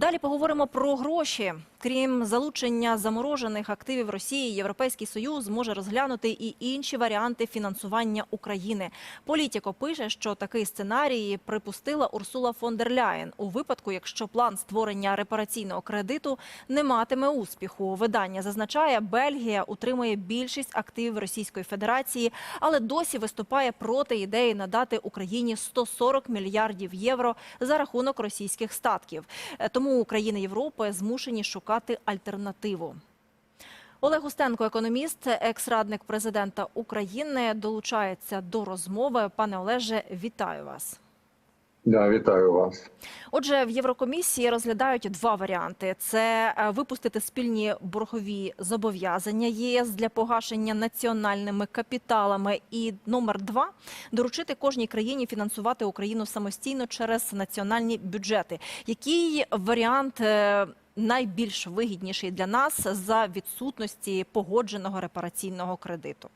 Далі поговоримо про гроші. Крім залучення заморожених активів Росії, Європейський Союз може розглянути і інші варіанти фінансування України. Політіко пише, що такий сценарій припустила Урсула фон дер Ляєн у випадку, якщо план створення репараційного кредиту не матиме успіху. Видання зазначає, Бельгія утримує більшість активів Російської Федерації, але досі виступає проти ідеї надати Україні 140 мільярдів євро за рахунок російських статків. Е, Тому України Європи змушені шукати альтернативу. Олег Устенко, економіст, екс-радник президента України, долучається до розмови. Пане Олеже, вітаю вас. Да, вітаю вас. Отже, в Єврокомісії розглядають два варіанти: це е, випустити спільні боргові зобов'язання ЄС для погашення національними капіталами, і номер два доручити кожній країні фінансувати Україну самостійно через національні бюджети. Який варіант е, найбільш вигідніший для нас за відсутності погодженого репараційного кредиту?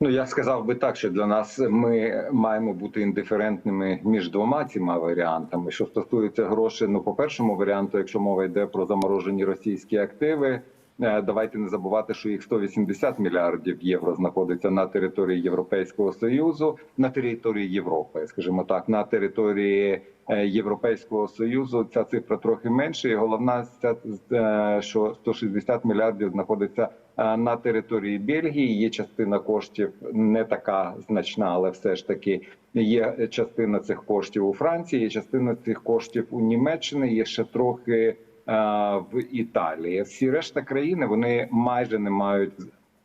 Ну я сказав би так, що для нас ми маємо бути індиферентними між двома цими варіантами. Що стосується грошей, ну по першому варіанту, якщо мова йде про заморожені російські активи. Е, Давайте не забувати, що їх 180 мільярдів євро знаходиться на території Європейського союзу, на території Європи, скажімо так, на території е, Європейського союзу ця цифра трохи менше. І головна е, що 160 мільярдів знаходиться на території Бельгії. Є частина коштів не така значна, але все ж таки є частина цих коштів у Франції, є частина цих коштів у Німеччині. Є ще трохи в Італії. Всі решта країни вони майже не мають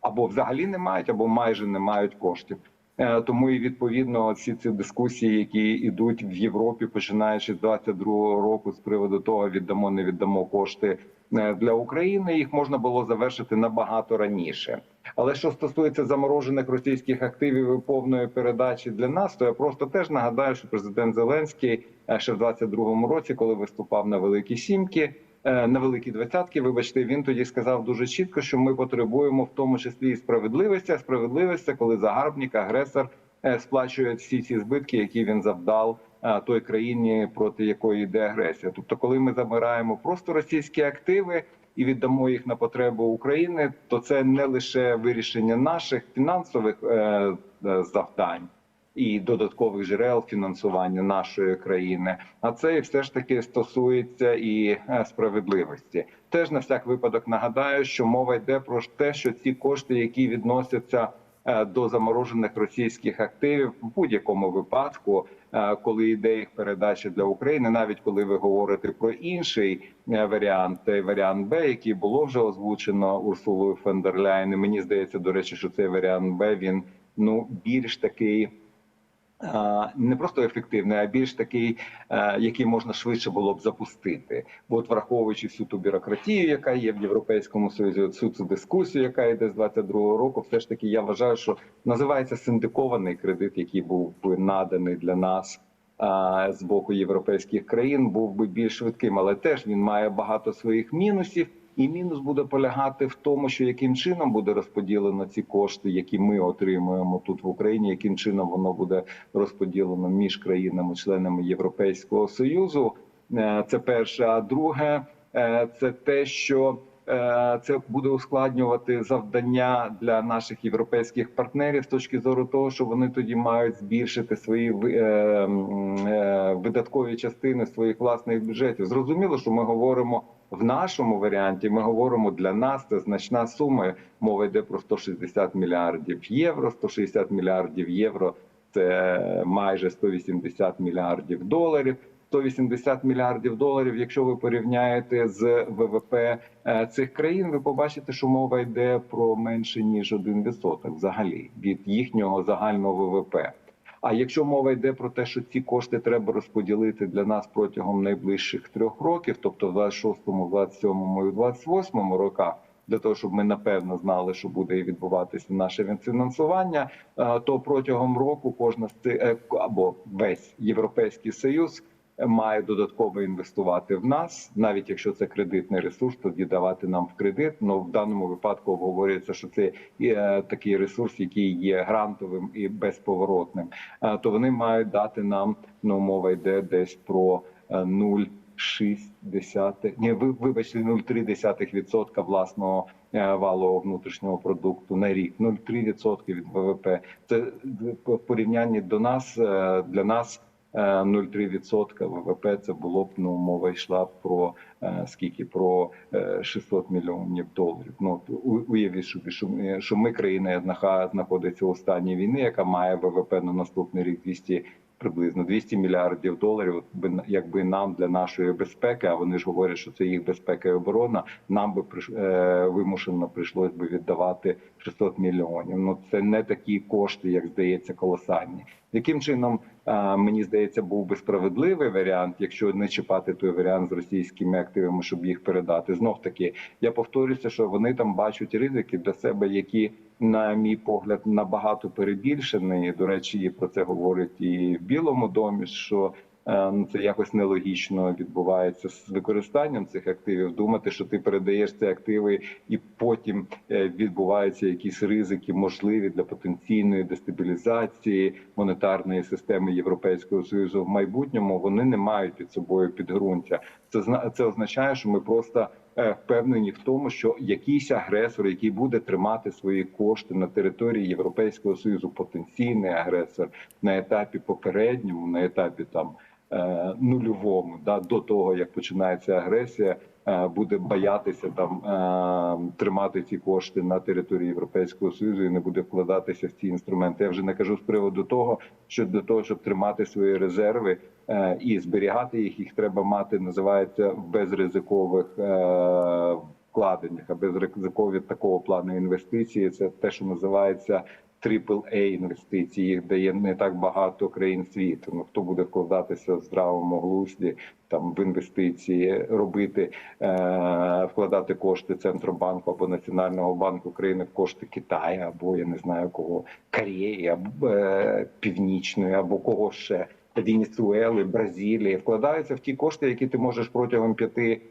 або взагалі не мають, або майже не мають коштів. Е, Тому і відповідно всі ці дискусії, які йдуть в Європі, починаючи з 22-го року, з приводу того, віддамо не віддамо кошти е, для України, їх можна було завершити набагато раніше. Але що стосується заморожених російських активів і повної передачі для нас, то я просто теж нагадаю, що президент Зеленський е, ще в 22-му році, коли виступав на Великій Сімки. Е, На великі двадцятки, вибачте, він тоді сказав дуже чітко, що ми потребуємо в тому числі і справедливості. А справедливість коли загарбник, агресор е, сплачує всі ці збитки, які він завдав е, той країні, проти якої йде агресія. Тобто, коли ми забираємо просто російські активи і віддамо їх на потребу України, то це не лише вирішення наших фінансових завдань. І додаткових джерел фінансування нашої країни, а це все ж таки стосується і е, справедливості. Теж на всяк випадок нагадаю, що мова йде про те, що ці кошти, які відносяться е, до заморожених російських активів, в будь-якому випадку, е, коли йде їх передача для України, навіть коли ви говорите про інший варіант, той варіант Б, який було вже озвучено Урсулою фон дер Ляєн, і Мені здається, до речі, що цей варіант Б він ну більш такий. Не просто ефективний, а більш такий, е, який можна швидше було б запустити. Бо от враховуючи всю ту бюрократію, яка є в Європейському Союзі, всю цю дискусію, яка йде з 22-го року, все ж таки я вважаю, що називається синдикований кредит, який був би наданий для нас з боку європейських країн, був би більш швидким, але теж він має багато своїх мінусів. І мінус буде полягати в тому, що яким чином буде розподілено ці кошти, які ми отримуємо тут в Україні, яким чином воно буде розподілено між країнами-членами Європейського союзу. Е, Це перше. А друге, е, це те, що це буде ускладнювати завдання для наших європейських партнерів з точки зору того, що вони тоді мають збільшити свої е, е, видаткові частини своїх власних бюджетів. Зрозуміло, що ми говоримо в нашому варіанті. Ми говоримо для нас це значна сума. Мова йде про 160 мільярдів євро. 160 мільярдів євро це майже 180 мільярдів доларів. 180 мільярдів доларів. Якщо ви порівняєте з ВВП е, цих країн, ви побачите, що мова йде про менше ніж 1% взагалі від їхнього загального ВВП. А якщо мова йде про те, що ці кошти треба розподілити для нас протягом найближчих трьох років, тобто в 26-му, 27-му і 28-му роках, для того, щоб ми напевно знали, що буде відбуватися наше фінансування, е, то протягом року кожна з цих е, або весь європейський союз має додатково інвестувати в нас, навіть якщо це кредитний ресурс, тоді давати нам в кредит. Ну в даному випадку обговорюється, що це е, такий ресурс, який є грантовим і безповоротним. Е, то вони мають дати нам ну мова йде десь про. е, 0,6, ні, ви, вибачте, 0,3% власного валового внутрішнього продукту на рік, 0,3% від ВВП. Це в порівнянні до нас для нас. Е, 0,3% ВВП це було б ну мова йшла про е, скільки про е, 600 мільйонів доларів. Ну уявіть собі, що ми, що ми країна яка знаходиться у стані війни, яка має ВВП на наступний рік 200 приблизно 200 мільярдів доларів. Якби нам для нашої безпеки, а вони ж говорять, що це їх безпека і оборона. Нам би е, вимушено прийшлось би віддавати 600 мільйонів. Ну це не такі кошти, як здається, колосальні. Яким чином е, мені здається, був би справедливий варіант, якщо не чіпати той варіант з російськими активами, щоб їх передати. Знов таки, я повторюся, що вони там бачать ризики для себе, які, на мій погляд, набагато перебільшені. До речі, про це говорять і в Білому домі. що це якось нелогічно відбувається з використанням цих активів. Думати, що ти передаєш ці активи, і потім е, відбуваються якісь ризики, можливі для потенційної дестабілізації монетарної системи Європейського союзу в майбутньому. Вони не мають під собою підґрунтя. Це це означає, що ми просто е, впевнені в тому, що якийсь агресор, який буде тримати свої кошти на території Європейського союзу, потенційний агресор на етапі попередньому, на етапі там е, нульовому, да до того як починається агресія, е, буде боятися там е, тримати ці кошти на території Європейського союзу і не буде вкладатися в ці інструменти. Я вже не кажу з приводу того, що для того, щоб тримати свої резерви е, і зберігати їх, їх треба мати, називається в безризикових. Е, Вкладеннях, а безризикові такого плану інвестиції це те, що називається AAA інвестиції. Їх дає не так багато країн світу. Ну хто буде вкладатися в здравому глузді там в інвестиції, робити е, вкладати кошти центробанку або національного банку країни в кошти Китаю, або я не знаю кого Кореї, або е, Північної, або кого ще Венесуели, Бразилії, вкладаються в ті кошти, які ти можеш протягом п'яти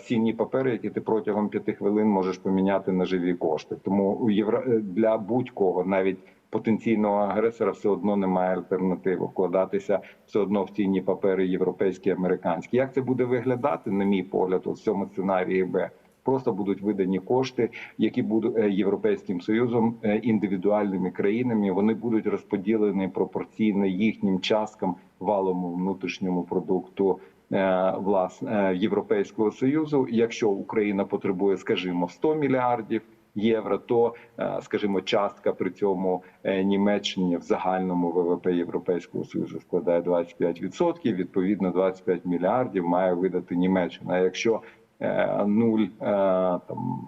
цінні папери, які ти протягом п'яти хвилин можеш поміняти на живі кошти. Тому е, для будь-кого, навіть потенційного агресора, все одно немає альтернативи вкладатися все одно в цінні папери європейські, американські. Як це буде виглядати, на мій погляд, у цьому сценарії Б? Просто будуть видані кошти, які будуть е, європейським союзом е, індивідуальними країнами. Вони будуть розподілені пропорційно їхнім часткам валовому внутрішньому продукту е, власне Європейського союзу. Якщо Україна потребує, скажімо, 100 мільярдів євро, то е, скажімо, частка при цьому е, Німеччині в загальному ВВП Європейського союзу складає 25%, Відповідно, 25 мільярдів має видати Німеччина. Якщо е, 0, е, там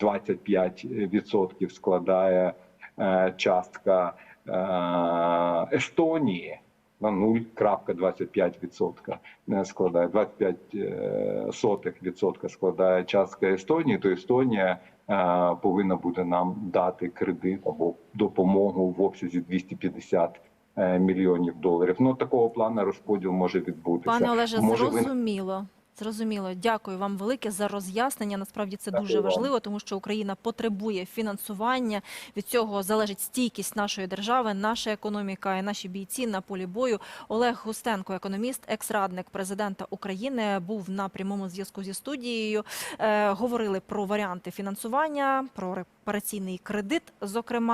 25% складає е, частка е, Естонії. На 0,25% не складає 25 е, сотих відсотка складає частка Естонії, то Естонія е, повинна буде нам дати кредит або допомогу в обсязі 250 е, мільйонів доларів. Ну такого плану розподіл може відбутися. Пане Олеже, Може, зрозуміло. Зрозуміло, дякую вам велике за роз'яснення. Насправді це Дякую дуже вам. важливо, тому що Україна потребує фінансування. Від цього залежить стійкість нашої держави, наша економіка і наші бійці на полі бою. Олег Густенко, економіст, екс-радник президента України, був на прямому зв'язку зі студією. Е, говорили про варіанти фінансування, про репараційний кредит, зокрема.